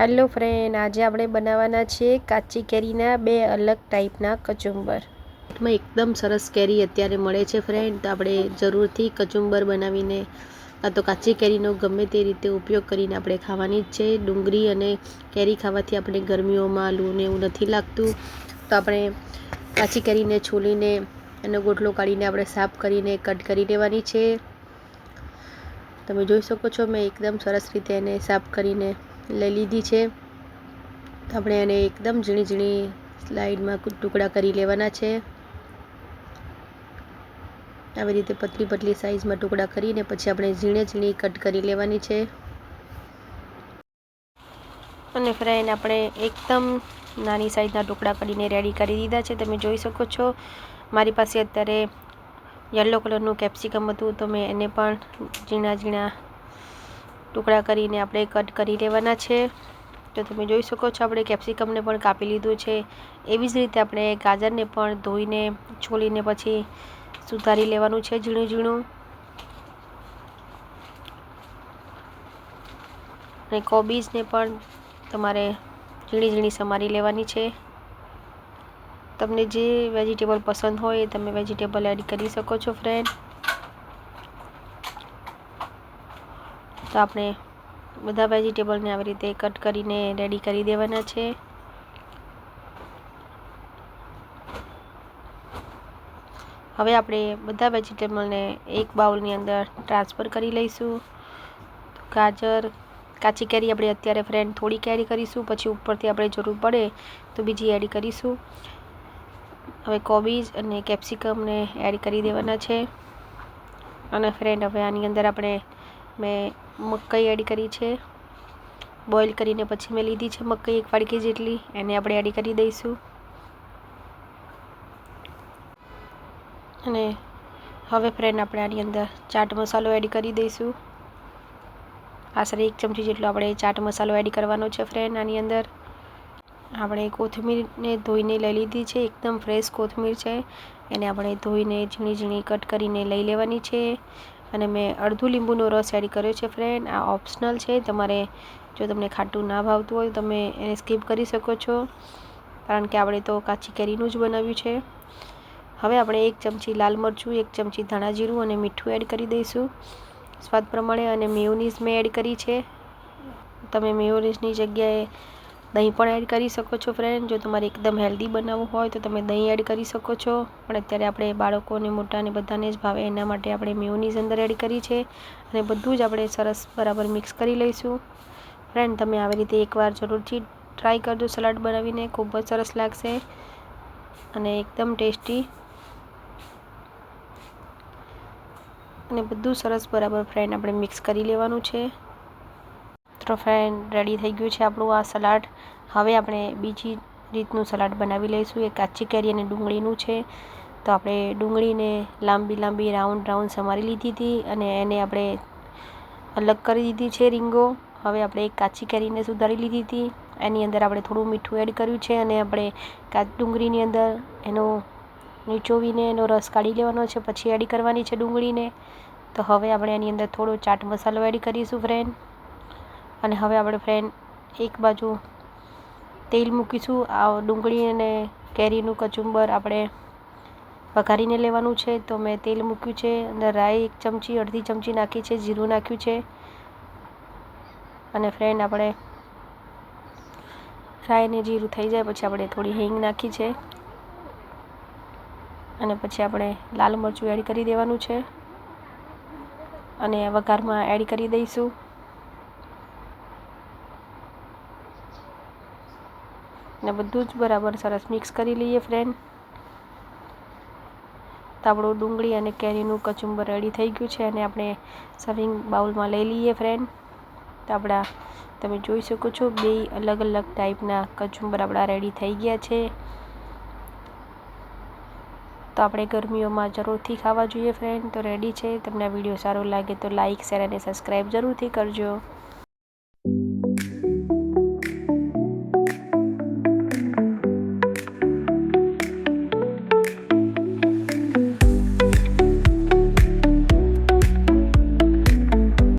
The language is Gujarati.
હેલો ફ્રેન્ડ આજે આપણે બનાવવાના છીએ કાચી કેરીના બે અલગ ટાઈપના કચુંબર. એમાં એકદમ સરસ કેરી અત્યારે મળે છે ફ્રેન્ડ તો આપણે જરૂરથી કચુંબર બનાવીને, કાં તો કાચી કેરીનો ગમે તે રીતે ઉપયોગ કરીને આપણે ખાવાની જ છે. ડુંગળી અને કેરી ખાવાથી આપણે ગરમીઓમાં લૂને એવું નથી લાગતું. તો આપણે કાચી કેરીને છોલીને એનો ગોટલો કાઢીને આપણે સાફ કરીને કટ કરી લેવાની છે. તમે જોઈ શકો છો, મેં એકદમ સરસ રીતે એને સાફ કરીને લઈ લીધી છે. આપણે એને એકદમ ઝીણી ઝીણી સ્લાઇડમાં ટુકડા કરી લેવાના છે. આવી રીતે પતલી પતલી સાઇઝમાં ટુકડા કરીને પછી આપણે ઝીણે ઝીણી કટ કરી લેવાની છે. અને ફ્રેન્ડ આપણે એકદમ નાની સાઇઝના ટુકડા કરીને રેડી કરી દીધા છે. તમે જોઈ શકો છો, મારી પાસે અત્યારે યલો કલરનું કેપ્સિકમ હતું, તો મેં એને પણ ઝીણા ઝીણા ટુકડા કરીને આપણે કટ કરી લેવાના છે. તો તમે જોઈ શકો છો આપણે કેપ્સિકમને પણ કાપી લીધું છે. એવી જ રીતે આપણે ગાજરને પણ ધોઈને, છોલીને પછી સુધારી લેવાનું છે ઝીણું ઝીણું. અને કોબીજને પણ તમારે ઝીણી ઝીણી સમારી લેવાની છે. તમને જે વેજીટેબલ પસંદ હોય તમે વેજીટેબલ એડ કરી શકો છો ફ્રેન્ડ તો આપણે બધા વેજીટેબલને આવી રીતે કટ કરીને રેડી કરી દેવાના છે. હવે આપણે બધા વેજીટેબલને એક બાઉલની અંદર ટ્રાન્સફર કરી લઈશું. ગાજર, કાચી કેરી આપણે અત્યારે ફ્રેન્ડ થોડી કેરી કરીશું, પછી ઉપરથી આપણે જરૂર પડે તો બીજી એડ કરીશું. હવે કોબીજ અને કેપ્સિકમને એડ કરી દેવાના છે. અને ફ્રેન્ડ હવે આની અંદર આપણે મેં મકાઈ એડ કરી છે. બોઇલ કરીને પછી મેં લીધી છે મકાઈ એક વાડકી જેટલી. એને આપણે એડ કરી દઈશું. અને હવે ફ્રેન્ડ આપણે આની અંદર ચાટ મસાલો એડ કરી દઈશું. આશરે એક ચમચી જેટલો આપણે ચાટ મસાલો એડ કરવાનો છે ફ્રેન્ડ આની અંદર. આપણે કોથમીરને ધોઈને લઈ લીધી છે. એકદમ ફ્રેશ કોથમીર છે. એને આપણે ધોઈને ઝીણી ઝીણી કટ કરીને લઈ લેવાની છે. અને મેં અડધું લીંબુનો રસ એડ કર્યો છે ફ્રેન્ડ આ ઓપ્શનલ છે. તમારે જો તમને ખાટું ના ભાવતું હોય તમે એને સ્કીપ કરી શકો છો. કારણ કે આપણે તો કાચી કેરીનું જ બનાવ્યું છે. હવે આપણે એક ચમચી લાલ મરચું, એક ચમચી ધાણા જીરું અને મીઠું એડ કરી દઈશું. સ્વાદ પ્રમાણે અને મેયોનીઝ મેં એડ કરી છે. તમે મેયોનીઝની જગ્યાએ દહીં પણ એડ કરી શકો છો ફ્રેન્ડ જો તમારે એકદમ હેલ્ધી બનાવવું હોય તો તમે દહીં એડ કરી શકો છો. પણ અત્યારે આપણે બાળકોને, મોટાને બધાને જ ભાવે, એના માટે આપણે મેયોનીઝ અંદર એડ કરી છે. અને બધું જ આપણે સરસ બરાબર મિક્સ કરી લઈશું. ફ્રેન્ડ તમે આવી રીતે એકવાર જરૂરથી ટ્રાય કરજો. સલાડ બનાવીને ખૂબ જ સરસ લાગશે. અને એકદમ ટેસ્ટી અને બધું સરસ બરાબર ફ્રેન્ડ આપણે મિક્સ કરી લેવાનું છે. તો ફ્રેન્ડ રેડી થઈ ગયું છે આપણું આ સલાડ. હવે આપણે બીજી રીતનું સલાડ બનાવી લઈશું. એ કાચી કેરી અને ડુંગળીનું છે. તો આપણે ડુંગળીને લાંબી લાંબી રાઉન્ડ રાઉન્ડ સમારી લીધી હતી અને એને આપણે અલગ કરી દીધી છે રીંગો. હવે આપણે એક કાચી કેરીને સુધારી લીધી હતી. એની અંદર આપણે થોડું મીઠું એડ કર્યું છે અને આપણે ડુંગળીની અંદર એનો નીચોવીને એનો રસ કાઢી લેવાનો છે. પછી એડ કરવાની છે ડુંગળીને. તો હવે આપણે એની અંદર થોડો ચાટ મસાલો એડ કરીશું ફ્રેન્ડ અને હવે આપણે ફ્રેન્ડ એક બાજુ તેલ મૂકીશું. આ ડુંગળી અને કેરીનું કચુંબર આપણે વઘારીને લેવાનું છે. તો મેં તેલ મૂક્યું છે અંદર રાઈ એક ચમચી, અડધી ચમચી નાખી છે, જીરું નાખ્યું છે. અને ફ્રેન્ડ આપણે રાઈ જીરું થઈ જાય પછી આપણે થોડી હિંગ નાખી છે. અને પછી આપણે લાલ મરચું એડ કરી દેવાનું છે. અને વઘારમાં એડ કરી દઈશું. ને બધું જ બરાબર સરસ મિક્સ કરી લઈએ ફ્રેન્ડ તો આપણું ડુંગળી અને કેરીનું કચુંબર રેડી થઈ ગયું છે અને આપણે સર્વિંગ બાઉલમાં લઈ લઈએ ફ્રેન્ડ તો આપણા, તમે જોઈ શકો છો બે અલગ અલગ ટાઈપના કચુંબર આપણા રેડી થઈ ગયા છે. તો આપણે ગરમીઓમાં જરૂરથી ખાવા જોઈએ ફ્રેન્ડ તો રેડી છે. તમને વીડિયો સારો લાગે તો લાઇક શેર અને સબસ્ક્રાઈબ જરૂરથી કરજો.